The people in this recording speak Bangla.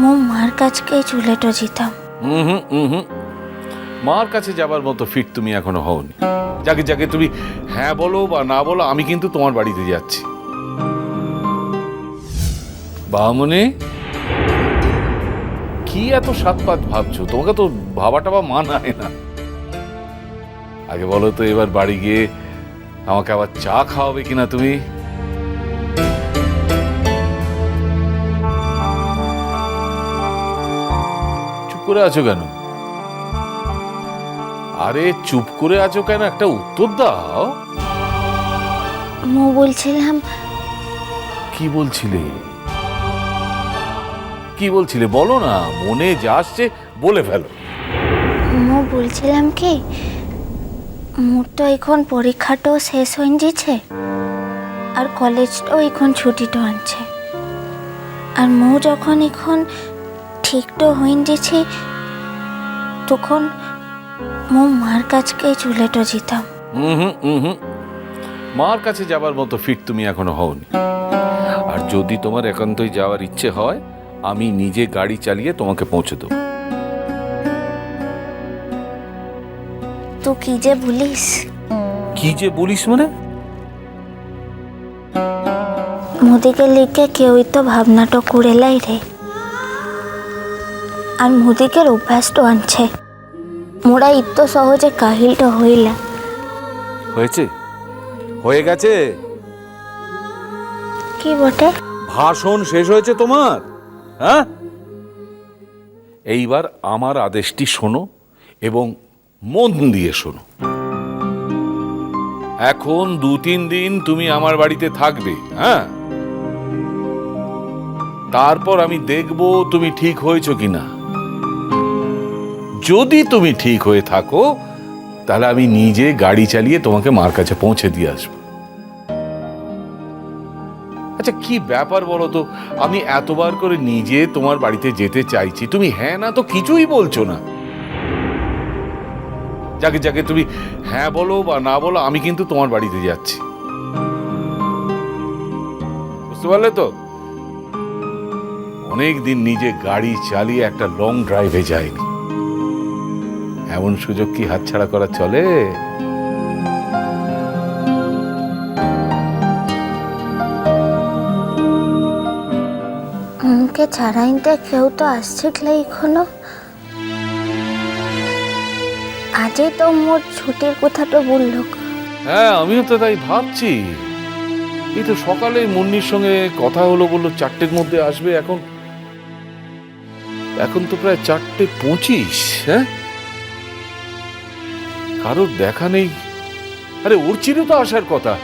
মো মার কাছকে চুলেটো যেতাম হুম হুম। মার কাছে যাবার মতো ফিট তুমি এখনও হওনি। যাকে যাকে তুমি হ্যাঁ বলো বা না বলো, আমি কিন্তু তোমার বাড়িতে যাচ্ছি। বামনে? কি এত সাতপাত ভাবছ? তোমাকে তো ভাবা টাবা মানায় না। আগে বলো তো এবার বাড়ি গিয়ে আমাকে আবার চা খাওয়াবে কিনা তুমি? করে আছো কেন? আরে চুপ করে আছো কেন? একটা উত্তর দাও। মো বলছিলাম। কি বলছিলে? কি বলছিলে? বলো না মনে যা আসছে বলে ফেলো। মো বলছিলাম কি মোর তো এখন পরীক্ষাটাও শেষ হয়ে যাচ্ছে আর কলেজটাও এখন ছুটিটা আনছে। আর মো যখন এখন ঠিকটো হয়ে যাচ্ছে তখন মো মার কাছকে চুলেটো যেতাম হুম হুম হুম হুম মার কাছে যাবার মতো ফিট তুমি এখনও হওনি। আর যদি তোমার একান্তই যাওয়ার ইচ্ছে হয় আমি নিজে গাড়ি চালিয়ে তোমাকে পৌঁছে দেবো। তো কি যে বলিস? কি যে বলিস মানে? মোদিকে লিখে কেউই তো ভাবনাটা করে লাই রে। আর মোদিকের অভ্যাসটা আনছে। মোরা ইত্ত সহজে কাহিলটা হইলা। হয়েছে? হয়ে গেছে? কি বটে? ভাষণ শেষ হয়েছে তোমার? হ্যাঁ? এইবার আমার আদেশটি শোনো এবং মন দিয়ে শোনো। এখন দু তিন দিন তুমি আমার বাড়িতে থাকবে হ্যাঁ? তারপর আমি দেখব তুমি ঠিক হয়েছো কিনা। যদি তুমি ঠিক হয়ে থাকো, তাহলে আমি নিজে গাড়ি চালিয়ে তোমাকে মার কাছে পৌঁছে দিয়ে আসব। আচ্ছা কি ব্যাপার বলো তো? আমি এতবার করে নিজে তোমার বাড়িতে যেতে চাইছি। তুমি হ্যাঁ না তো কিছুই বলছো না। যাকে যাকে তুমি হ্যাঁ বলো বা না বলো, আমি কিন্তু তোমার বাড়িতে যাচ্ছি। বুঝতে পারলে তো? অনেক দিন নিজে গাড়ি চালিয়ে একটা লং ড্রাইভে যায়নি এমন সুযোগ কি হাতছাড়া করা চলে? মুখে ছাড়াইতে কেউ তো আসছে ক্লাই এখনও। আজই তো মোর ছুটির কথাটা বলল। হ্যাঁ আমিও তো তাই ভাবছি। এই তো সকালে মুন্নির সঙ্গে কথা হলো বলল চারটের মধ্যে আসবে এখন। এখন তো প্রায় চারটে পঁচিশ হ্যাঁ? কারোর দেখা নেই। আরে ওর চিরও তো আসার কথা।